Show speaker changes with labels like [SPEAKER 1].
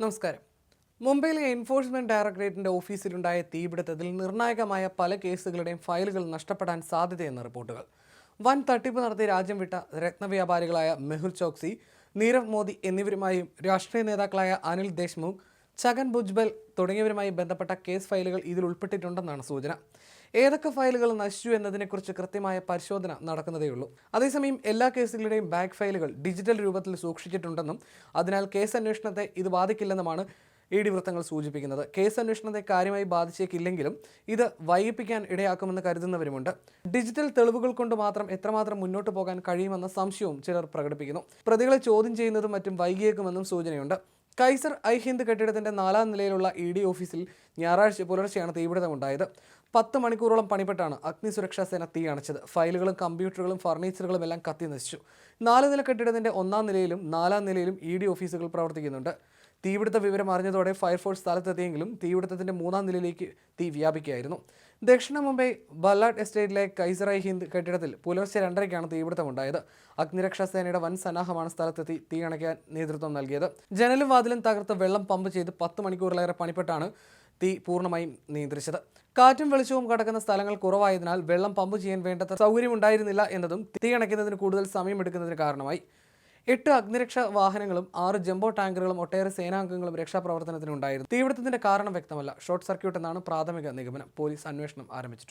[SPEAKER 1] നമസ്കാരം. മുംബൈയിലെ എൻഫോഴ്സ്മെന്റ് ഡയറക്ടറേറ്റിന്റെ ഓഫീസിലുണ്ടായ തീപിടുത്തത്തിൽ നിർണായകമായ പല കേസുകളുടെയും ഫയലുകൾ നഷ്ടപ്പെടാൻ സാധ്യതയെന്ന റിപ്പോർട്ടുകൾ. വൻ തട്ടിപ്പ് നടത്തി രാജ്യം വിട്ട രത്നവ്യാപാരികളായ മെഹുൽ ചോക്സി നീരവ് മോദി എന്നിവരുമായും രാഷ്ട്രീയ നേതാക്കളായ അനിൽ ദേശ്മുഖ് ഛഗൻ ഭുജ്ബൽ തുടങ്ങിയവരുമായി ബന്ധപ്പെട്ട കേസ് ഫയലുകൾ ഇതിൽ ഉൾപ്പെട്ടിട്ടുണ്ടെന്നാണ് സൂചന. ഏതൊക്കെ ഫയലുകൾ നശിച്ചു എന്നതിനെക്കുറിച്ച് കൃത്യമായ പരിശോധന നടക്കുന്നതേയുള്ളൂ. അതേസമയം എല്ലാ കേസുകളുടെയും ബാക്ക് ഫയലുകൾ ഡിജിറ്റൽ രൂപത്തിൽ സൂക്ഷിച്ചിട്ടുണ്ടെന്നും അതിനാൽ കേസ് അന്വേഷണത്തെ ഇത് ബാധിക്കില്ലെന്നുമാണ് ഇ ഡി വൃത്തങ്ങൾ സൂചിപ്പിക്കുന്നത്. കേസ് അന്വേഷണത്തെ കാര്യമായി ബാധിച്ചേക്കില്ലെങ്കിലും ഇത് വൈകിപ്പിക്കാൻ ഇടയാക്കുമെന്ന് കരുതുന്നവരുമുണ്ട്. ഡിജിറ്റൽ തെളിവുകൾ കൊണ്ട് മാത്രം എത്രമാത്രം മുന്നോട്ട് പോകാൻ കഴിയുമെന്ന സംശയവും ചിലർ പ്രകടിപ്പിക്കുന്നു. പ്രതികളെ ചോദ്യം ചെയ്യുന്നതും മറ്റും വൈകിയേക്കുമെന്നും സൂചനയുണ്ട്. കൈസർ ഐ ഹിന്ദ് കെട്ടിടത്തിന്റെ നാലാം നിലയിലുള്ള ഇ ഡി ഓഫീസിൽ ഞായറാഴ്ച പുലർച്ചെയാണ് തീപിടുത്തമുണ്ടായത്. പത്ത് മണിക്കൂറോളം പണിപ്പെട്ടാണ് അഗ്നി സുരക്ഷാ സേന തീ അണച്ചത്. ഫയലുകളും കമ്പ്യൂട്ടറുകളും ഫർണിച്ചറുകളും എല്ലാം കത്തി നശിച്ചു. നാല് നില കെട്ടിടത്തിന്റെ ഒന്നാം നിലയിലും നാലാം നിലയിലും ഇ ഡി ഓഫീസുകൾ പ്രവർത്തിക്കുന്നുണ്ട്. തീപിടുത്ത വിവരം അറിഞ്ഞതോടെ ഫയർഫോഴ്സ് സ്ഥലത്തെത്തിയെങ്കിലും തീപിടുത്തത്തിന്റെ മൂന്നാം നിലയിലേക്ക് തീ വ്യാപിക്കുകയായിരുന്നു. ദക്ഷിണ മുംബൈ ബല്ലാട്ട് എസ്റ്റേറ്റിലെ കൈസറായി ഹിന്ദ് കെട്ടിടത്തിൽ പുലർച്ചെ രണ്ടരയ്ക്കാണ് തീപിടുത്തമുണ്ടായത്. അഗ്നിരക്ഷാ സേനയുടെ വൻ സന്നാഹമാണ് സ്ഥലത്തെത്തി തീ അണയ്ക്കാൻ നേതൃത്വം നൽകിയത്. ജനലും വാതിലും തകർത്ത് വെള്ളം പമ്പ് ചെയ്ത് പത്ത് മണിക്കൂറിലേറെ പണിപ്പെട്ടാണ് തീ പൂർണമായും നിയന്ത്രിച്ചത്. കാറ്റും വെളിച്ചവും കടക്കുന്ന സ്ഥലങ്ങൾ കുറവായതിനാൽ വെള്ളം പമ്പ് ചെയ്യാൻ വേണ്ടത്ര സൗകര്യമുണ്ടായിരുന്നില്ല എന്നതും തീ അണയ്ക്കുന്നതിന് കൂടുതൽ സമയമെടുക്കുന്നതിന് കാരണമായി. എട്ട് അഗ്നിരക്ഷാ വാഹനങ്ങളും ആറ് ജംബോ ടാങ്കറുകളും ഒട്ടേറെ സേനാംഗങ്ങളും രക്ഷാപ്രവർത്തനത്തിനുണ്ടായിരുന്നു. തീപിടുത്തത്തിന്റെ കാരണം വ്യക്തമല്ല. ഷോർട്ട് സർക്യൂട്ട് എന്നാണ് പ്രാഥമിക നിഗമനം. പോലീസ് അന്വേഷണം ആരംഭിച്ചിട്ടുണ്ട്.